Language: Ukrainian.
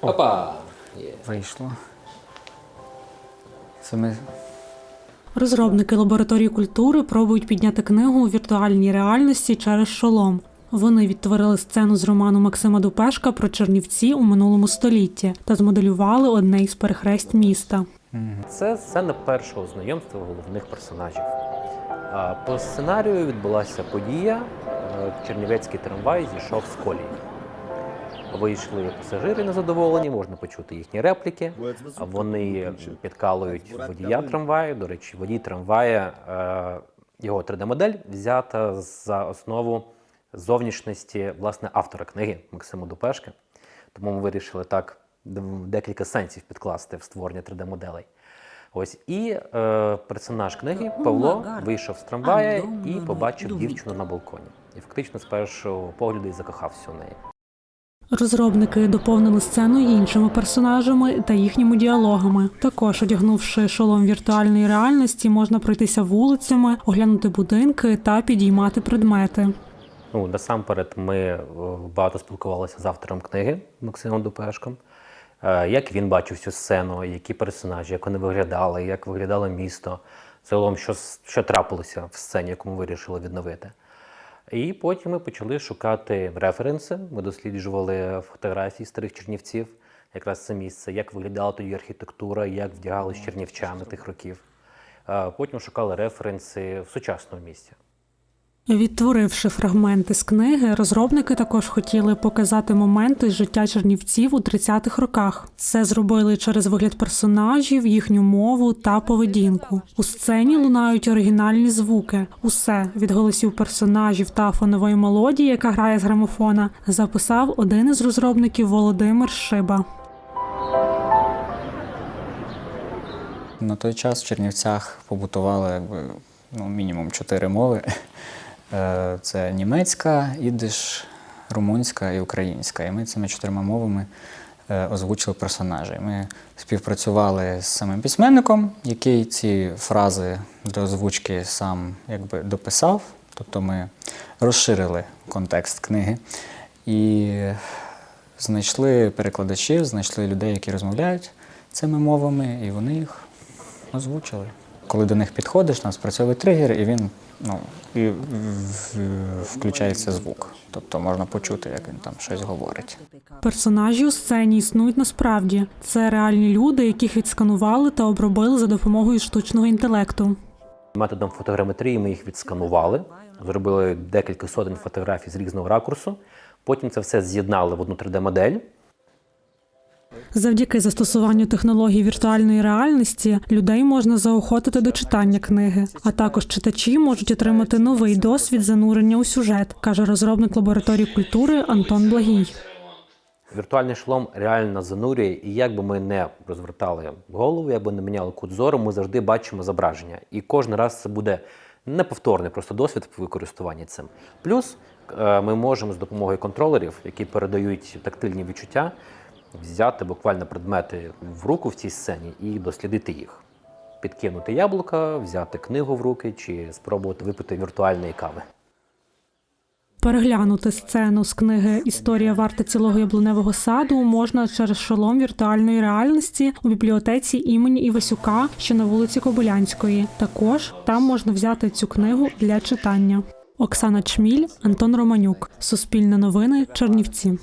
Опа! Є. Вийшло. Це ми Розробники лабораторії культури пробують підняти книгу у віртуальній реальності через шолом. Вони відтворили сцену з роману Максима Дупешка про Чернівці у минулому столітті та змоделювали одне із перехресть міста. Це сцена першого знайомства головних персонажів. А По сценарію відбулася подія. е, Чернівецький трамвай зійшов з колії. Вийшли пасажири незадоволені, можна почути їхні репліки. Вони підкалують водія трамваю. До речі, водій трамвая, е, його 3D-модель взята за основу зовнішності власне автора книги Максима Дупешка. Тому ми вирішили так декілька сенсів підкласти в створення 3D-моделей. Ось і е, персонаж книги Павло вийшов з трамвая і побачив дівчину на балконі. І фактично з першого погляду і закохався у неї. Розробники доповнили сцену іншими персонажами та їхніми діалогами. Також, одягнувши шолом віртуальної реальності, можна пройтися вулицями, оглянути будинки та підіймати предмети. Ну, насамперед, ми е, багато спілкувалися з автором книги Максимом Дупешком. Е, Як він бачив цю сцену, які персонажі, як вони виглядали, як виглядало місто, загалом, що, що трапилося в сцені, яку ми вирішили відновити. І потім ми почали шукати референси. Ми досліджували фотографії старих чернівців, якраз це місце, як виглядала тоді архітектура, як вдягались чернівчани тих років. Е, Потім шукали референси в сучасному місті. Відтворивши фрагменти з книги, розробники також хотіли показати моменти з життя чернівців у 30-х роках. Це зробили через вигляд персонажів, їхню мову та поведінку. У сцені лунають оригінальні звуки. Усе від голосів персонажів та фонової мелодії, яка грає з грамофона, записав один із розробників Володимир Шиба. на той час в Чернівцях побутували якби, ну, мінімум чотири мови. Е, Це німецька, ідиш, румунська і українська. І ми цими чотирма мовами е, озвучили персонажі. Ми співпрацювали з самим письменником, який ці фрази до озвучки сам якби дописав. Тобто ми розширили контекст книги і знайшли перекладачів, знайшли людей, які розмовляють цими мовами, і вони їх озвучили. Коли до них підходиш, там спрацьовує тригер, і він ну, і включається звук. Тобто можна почути, як він там щось говорить. Персонажі у сцені існують насправді. Це реальні люди, яких відсканували та обробили за допомогою штучного інтелекту. Методом фотограметрії ми їх відсканували, зробили декілька сотень фотографій з різного ракурсу. Потім це все з'єднали в одну 3D-модель. Завдяки застосуванню технологій віртуальної реальності людей можна заохотити до читання книги, а також читачі можуть отримати новий досвід занурення у сюжет, каже розробник лабораторії культури Антон Благій. Віртуальний шолом реально занурює, і як би ми не розвертали голову, як би не міняли кут зору, ми завжди бачимо зображення. І кожен раз це буде неповторний просто досвід в використуванні цим. Плюс е, ми можемо з допомогою контролерів, які передають тактильні відчуття, взяти буквально предмети в руку в цій сцені і дослідити їх. Підкинути яблука, взяти книгу в руки чи спробувати випити віртуальної кави. Переглянути сцену з книги Історія варта цілого яблуневого саду можна через шолом віртуальної реальності у бібліотеці імені Івасюка, що на вулиці Кобилянської. Також там можна взяти цю книгу для читання. Оксана Чміль, Антон Романюк. Суспільне новини, Чернівці.